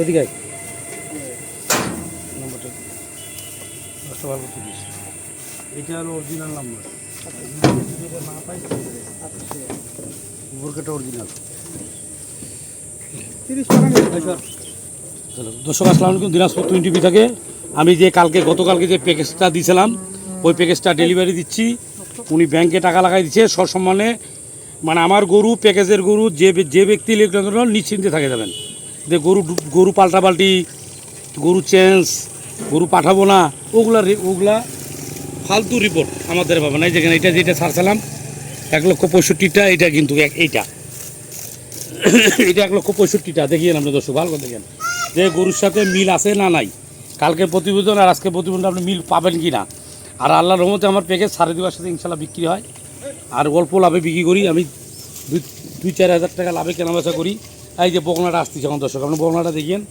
এদিকে আয়। নম্বরটা দশটা বারো তিরিশ। এটা হলো অরিজিনাল নাম্বার না পাই বোরকাটা অরিজিনাল তিরিশ টাকা দর্শক আসসালামু আলাইকুম দিনাজপুর টুইন টিভি থেকে। আমি যে কালকে গতকালকে যে প্যাকেজটা দিয়েছিলাম ওই প্যাকেজটা ডেলিভারি দিচ্ছি। উনি ব্যাংকে টাকা লাগাই দিচ্ছে সসম্মানে। মানে আমার গরু প্যাকেজের গরু যে যে ব্যক্তি লিখলেন নিশ্চিন্তে থাকে যাবেন। যে গরু গরু পাল্টাপাল্টি গরু চেঞ্জ, গরু পাঠাবো না, ওগুলা ওগুলা ফালতু রিপোর্ট আমাদের পাবে না যেখানে এটা যেটা ছাড়ছিলাম, এক লক্ষ পঁয়ষট্টিটা, এটা কিন্তু এইটা। এটা এক লক্ষ পঁয়ষট্টিটা। দেখিয়ে আপনি দর্শক, ভালো করে দেখেন। যে গরুর সাথে মিল আছে না নাই? কালকের প্রতিবেদন আর আজকে প্রতিবেদন আপনি মিল পাবেন কি না আর আল্লাহর রহমতে আমার প্যাকেজ সাড়ে দুয়ার সাথে ইনশাল্লাহ বিক্রি হয়। আর অল্প লাভে বিক্রি করি। আমি দুই দুই চার হাজার টাকা লাভে কেনাবেচা করি। এই যে বগনাটা আসতেছে এখন দর্শক, আপনি বগনাটা দেখেন।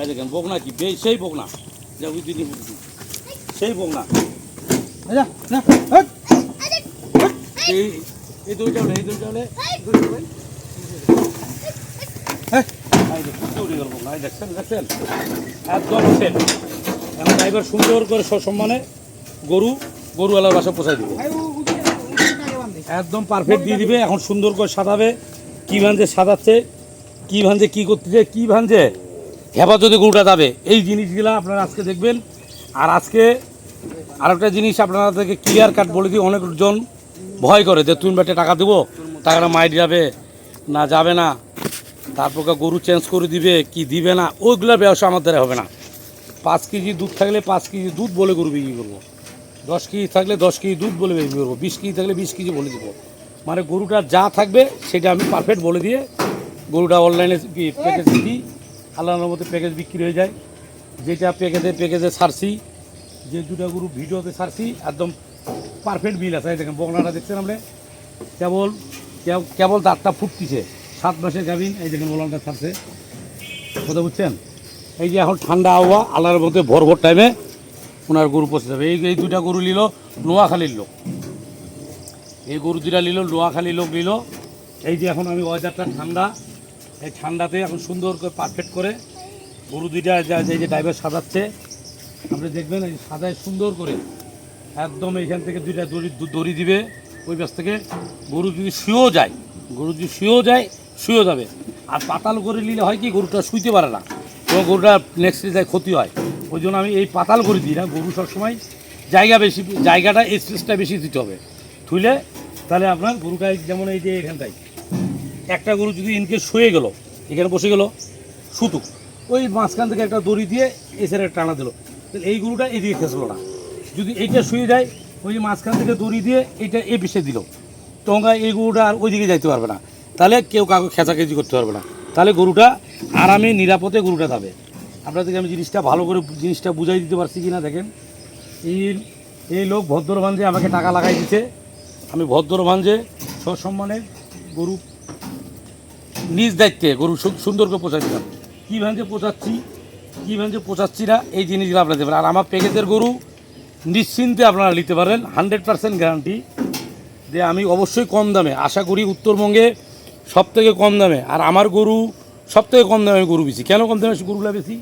এই দেখেন বগনা কি? সেই বগনা যা বুঝতে সেই বগনা আচ্ছা এই দুইটা এই দুইটা দেখছেন দেখছেন? একদম ড্রাইভার সুন্দর করে সসম্মানে গরু, গরুওয়ালার বাসা পৌঁছাই দিবে ভাই, ও উঠে- উঠে টাকা বান্ধে। একদম পারফেক্ট দিয়ে দিবে, এখন সুন্দর করে সাজাবে। কী ভাঞ্জে সাজাচ্ছে, কী ভাঞ্জে কী করতেছে, কী ভাঞ্জে হেফাজতে গরুটা যাবে। এই জিনিসগুলো আপনারা আজকে দেখবেন। আর আজকে আরেকটা জিনিস আপনাদেরকে ক্লিয়ার কাট বলে দিই, অনেকজন ভয় করে যে তুমি বেটে টাকা দেবো, টাকাটা মাইট যাবে না যাবে না। তারপর গরু চেঞ্জ করে দিবে, কি দিবে না ওইগুলোর ব্যবসা আমাদের হবে না। পাঁচ কেজি দুধ থাকলে পাঁচ কেজি দুধ বলে গরু বিক্রি করব। দশ কেজি থাকলে দশ কেজি দুধ বলে বিক্রি করব, বিশ কেজি থাকলে বিশ কেজি বলে দেবো। মানে গরুটা যা থাকবে সেটা আমি পারফেক্ট বলে দিয়ে গরুটা অনলাইনে প্যাকেজ দিই, আল্লাহর মতো প্যাকেজ বিক্রি হয়ে যায়। যেটা প্যাকেজে প্যাকেজে ছাড়ছি, যে দুটা গরু ভিডিওতে ছাড়ছি, একদম পারফেক্ট বিল আছে। দেখেন বগনাটা দেখছেন আপনি? কেবল কেব- কেবল দাঁতটা ফুটতিছে। সাত মাসের গাভিন, এই দেখেন বগনাটা ছাড়ছে। কথা বুঝছেন? এই যে এখন ঠান্ডা আবহাওয়া, আল্লাহর মধ্যে ভোর ভোর টাইমে ওনার গরু পচে যাবে। এই এই দুইটা গরু নিল নোয়াখালীর লোক। এই গরু দুটা নিল নোয়াখালীর লোক নিল। এই যে এখন আমি ওয়েদারটা ঠান্ডা। এই ঠান্ডাতে এখন সুন্দর করে পারফেক্ট করে গরু দুইটা যা যে ড্রাইভার সাজাচ্ছে। আপনি দেখবেন এই সাজায় সুন্দর করে একদম এইখান থেকে দুইটা দড়ি দড়ি দিবে। ওই পাশ থেকে গরু যদি শুয়েও যায়, গরু যদি শুয়েও যায়, শুয়েও যাবে। আর পাতাল করে নিলে হয় কি গরুটা শুইতে পারে না। এবং গরুটা নেক্সট যায় ক্ষতি হয়। ওই জন্য আমি এই পাতাল করে দিই না, গরু সবসময় জায়গা বেশি, জায়গাটা স্পেসটা বেশি দিতে হবে। থুইলে তাহলে আপনার গরুটা যেমন এই যে এখানটায়। একটা গরু যদি ইনকে শুয়ে গেল, এখানে বসে গেল সুতুক ওই মাঝখান থেকে একটা দড়ি দিয়ে এসে টানা দিল। তাহলে এই গরুটা এদিকে খেসলো না। যদি এইটা শুয়ে যায়, ওই মাঝখান থেকে দড়ি দিয়ে এইটা এ পিছিয়ে দিল। তোমরা এই গরুটা আর ওইদিকে যাইতে পারবে না। তাহলে কেউ কাউকে খেঁচাখেচি করতে পারবে না। তাহলে গরুটা আরামে, নিরাপদে গরুটা যাবে আপনাদেরকে আমি জিনিসটা ভালো করে জিনিসটা বুঝাই দিতে পারছি কি না দেখেন। এই এই লোক ভদ্রভাঞ্জে আমাকে টাকা লাগাই দিচ্ছে আমি ভদ্রভাঞ্জে সসম্মানে গরু নিজ দায়িত্বে গরু সুন্দর করে দিলাম কী ভাঞ্জে পোষাচ্ছি, কী ভাঞ্জে পোষাচ্ছি না, এই জিনিসগুলো আপনারা দেবেন আর আমার প্যাকেজের গরু নিশ্চিন্তে আপনারা নিতে পারেন, হান্ড্রেড পার্সেন্ট গ্যারান্টি। যে আমি অবশ্যই কম দামে, আশা করি উত্তরবঙ্গে সব থেকে কম দামে। আর আমার গরু সব থেকে কম দামে আমি গরু বেশি কেন কম দামে গরুগুলো বেশি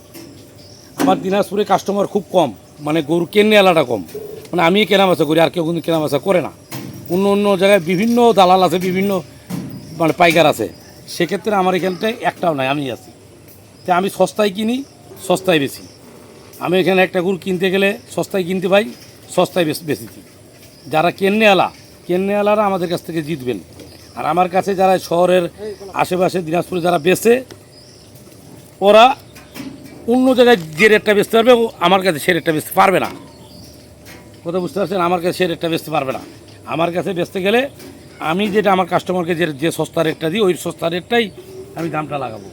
আমার দিনাজপুরে কাস্টমার খুব কম। মানে গরু কেনে আলাটা কম। মানে আমি কেনা বেচা করি, আর কেউ কিন্তু কেনা বেচা করে না। অন্য অন্য জায়গায় বিভিন্ন দালাল আছে, বিভিন্ন মানে পাইকার আছে। সেক্ষেত্রে আমার এখানটায় একটাও নাই, আমি আছি। তো আমি সস্তায় কিনি, সস্তায় বেশি আমি এখানে একটা গরু কিনতে গেলে সস্তায় কিনতে পাই, সস্তায় বেশ যারা কেন্নে আলা কেন্নে আলারা আমাদের কাছ থেকে জিতবেন। আর আমার কাছে যারা শহরের আশেপাশে দিনাজপুরে যারা বেচে ওরা অন্য জায়গায় যে রেটটা বেচতে পারবে ও আমার কাছে সে রেটটা বেচতে পারবে না। কথা বুঝতে পারছেন? আমার কাছে সে রেটটা বেচতে পারবে না। আমার কাছে বেচতে গেলে আমি যেটা আমার কাস্টমারকে যে যে সস্তা রেটটা দিই ওই সস্তা রেটটাই আমি দামটা লাগাবো।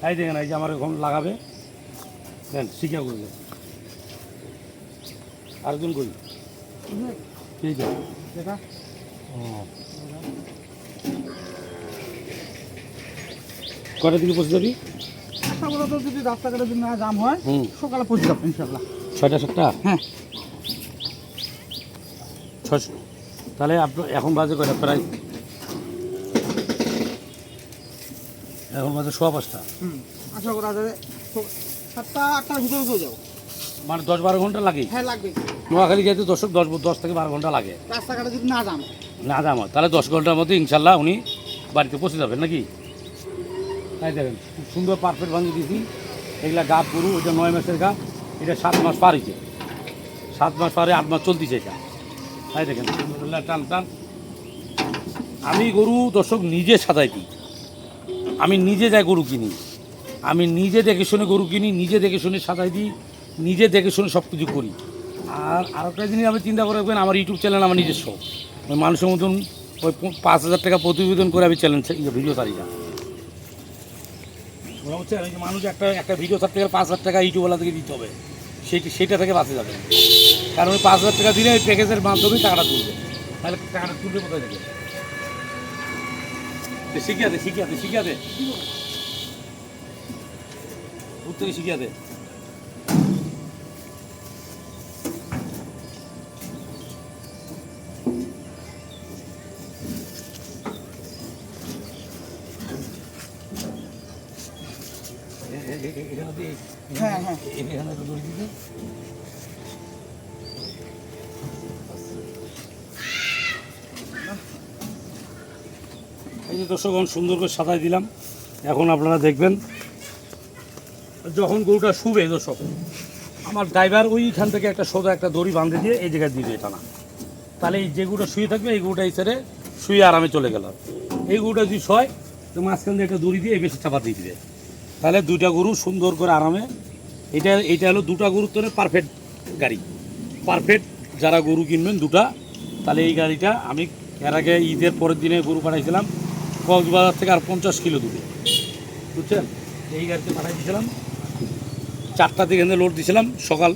তাই দেখেন এই যে আমার এখন লাগাবে। দেন শিখা করবে আরেকজন কই? ঠিক আছে এটা? কটার দিকে পৌঁছে যাবি? আশা করা তো যদি রাস্তাঘাটে যদি না জাম হয় সকালে পৌঁছে যাব ইনশাল্লাহ ছয়টা সাতটা? হ্যাঁ। ছশো তাহলে আপনার এখন বাজে কয়টা? প্রায় এখন বাজে সোয়া পাঁচটা। আশা করা যাবে সাতটা আটটার ভিতরে চলে যাব। মানে দশ বারো ঘণ্টা লাগে? হ্যাঁ লাগবে। নোয়াখালী যেতে দশক দশ দশ থেকে বারো ঘণ্টা লাগে। রাস্তাঘাটে যদি না যান না দাম তাহলে দশ ঘণ্টার মধ্যে ইনশাল্লাহ উনি বাড়িতে পৌঁছে যাবেন নাকি? তাই দেখেন, খুব সুন্দর পারফেক্ট বানিয়ে দিয়েছি। এগুলা গাছ গরু ওইটা নয় মাসের গাছ এটা সাত মাস পার হয়েছে। সাত মাস পারে আট মাস চলতেছে এটা। তাই দেখেন টান টান। আমি গরু দর্শক নিজে সাজাই দিই। আমি নিজে যাই গরু কিনি। আমি নিজে দেখে শুনে গরু কিনি, নিজে দেখে শুনে সাজাই দিই, নিজে দেখে শুনে সব কিছু করি। আর আরেকটা জিনিস আমি চিন্তা করে রাখবেন, আমার ইউটিউব চ্যানেল আমার নিজস্ব। ওই মানুষের মতন ওই পাঁচ হাজার টাকা প্রতিবেদন করে আমি চ্যালেঞ্জ ভিডিও ছাড়ি না ওরা হচ্ছে মানুষ একটা একটা ভিডিও ছাড়তে গেলে পাঁচ হাজার টাকা ইউটিউবওয়ালা থেকে দিতে হবে। সেটি, সেটা থেকে বাঁচে যাবে। কারণ ওই পাঁচ হাজার টাকা দিলে ওই প্যাকেজের মাধ্যমেই টাকাটা তুলবে। তাহলে টাকাটা তুলবে কোথায় থেকে? শিখিয়া দে শিখিয়া দে শিখিয়া দে। দূর থেকে শিখিয়া হ্যাঁ, হ্যাঁ। এই যে দর্শকগণ সুন্দর করে সাজাই দিলাম। এখন আপনারা দেখবেন যখন গরুটা শুবে দর্শক আমার ড্রাইভার ওইখান থেকে একটা সোজা একটা দড়ি বাঁধে দিয়ে এই জায়গায় দিবে এটা না তাহলে এই যে গরুটা শুয়ে থাকবে এই গরুটা ছেড়ে শুয়ে আরামে চলে গেল। এই গরুটা যদি শয় তো মাঝখান দিয়ে একটা দড়ি দিয়ে এই বেশি চাপা দিয়ে দিবে। তাহলে দুইটা গরু সুন্দর করে আরামে, এটা এটা হলো দুটা গরুর তো পারফেক্ট গাড়ি। পারফেক্ট যারা গরু কিনবেন দুটা, তাহলে এই গাড়িটা আমি এর আগে ঈদের পরের দিনে গরু পাঠাইছিলাম, কক্সবাজার থেকে আর পঞ্চাশ কিলো দূরে। বুঝছেন? এই গাড়িতে পাঠাই দিয়েছিলাম চারটার দিকে লোড দিয়েছিলাম সকাল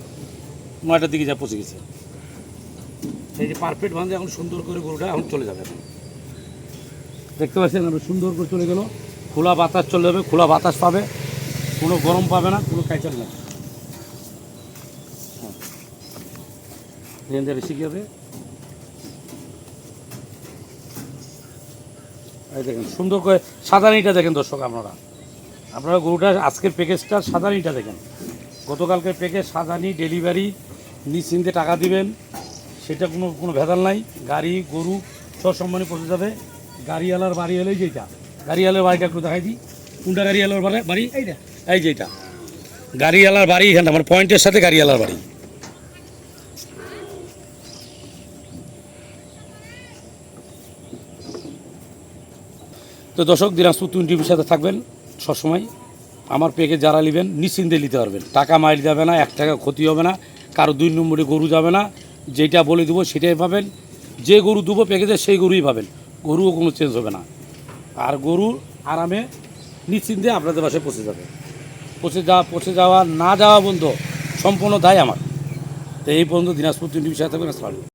নয়টার দিকে যা পৌঁছে গেছে। এই যে পারফেক্ট ভাঙে এখন সুন্দর করে গরুটা এখন চলে যাবে দেখতে পাচ্ছেন, আমরা সুন্দর করে চলে গেল। খোলা বাতাস চলে যাবে, খোলা বাতাস পাবে, কোনো গরম পাবে না, কোনো কাইচার নেই। হ্যাঁ। থেকে শিখে যাবে এই দেখেন, সুন্দর করে সাদা নিটা দেখেন দর্শক আপনারা। আপনারা গরুটা আজকের প্যাকেজটা সাদা নিটা দেখেন। গতকালকের প্যাকেজ সাদা নি, ডেলিভারি নিশ্চিন্তে টাকা দিবেন। সেটা কোনো কোনো ভেদাল নাই। গাড়ি, গরু, সব সম্মানে পৌঁছে যাবে। গাড়িওয়ালার বাড়ি হলেই যেটা। গাড়িওয়ালার বাড়িটা একটু দেখাই দিই। কোনটা গাড়িওয়ালার বাড়ি? বাড়ি? এইটা। এই যেটা গাড়িওয়ালার বাড়ি এখানটা মানে পয়েন্টের সাথে গাড়িওয়ালার বাড়ি। তো দর্শক দিনাজপুর টুয়েন্টি টিভির সাথে থাকবেন সবসময়। আমার পেকে যারা নেবেন নিশ্চিন্তে নিতে পারবেন। টাকা মাইল যাবে না এক টাকা ক্ষতি হবে না কারও দুই নম্বরে গরু যাবে না। যেটা বলে দেবো সেটাই পাবেন। যে গরু দেবো প্যাকেজে সেই গরুই পাবেন। গরুও কোনো চেঞ্জ হবে না। আর গরু আরামে নিশ্চিন্তে আপনাদের বাসায় পচে যাবে। পচে যাওয়া পচে যাওয়া না যাওয়া বন্ধ সম্পূর্ণ দায় আমার। তো এই পর্যন্ত দিনাজপুর টিভি সাথে থাকবেন।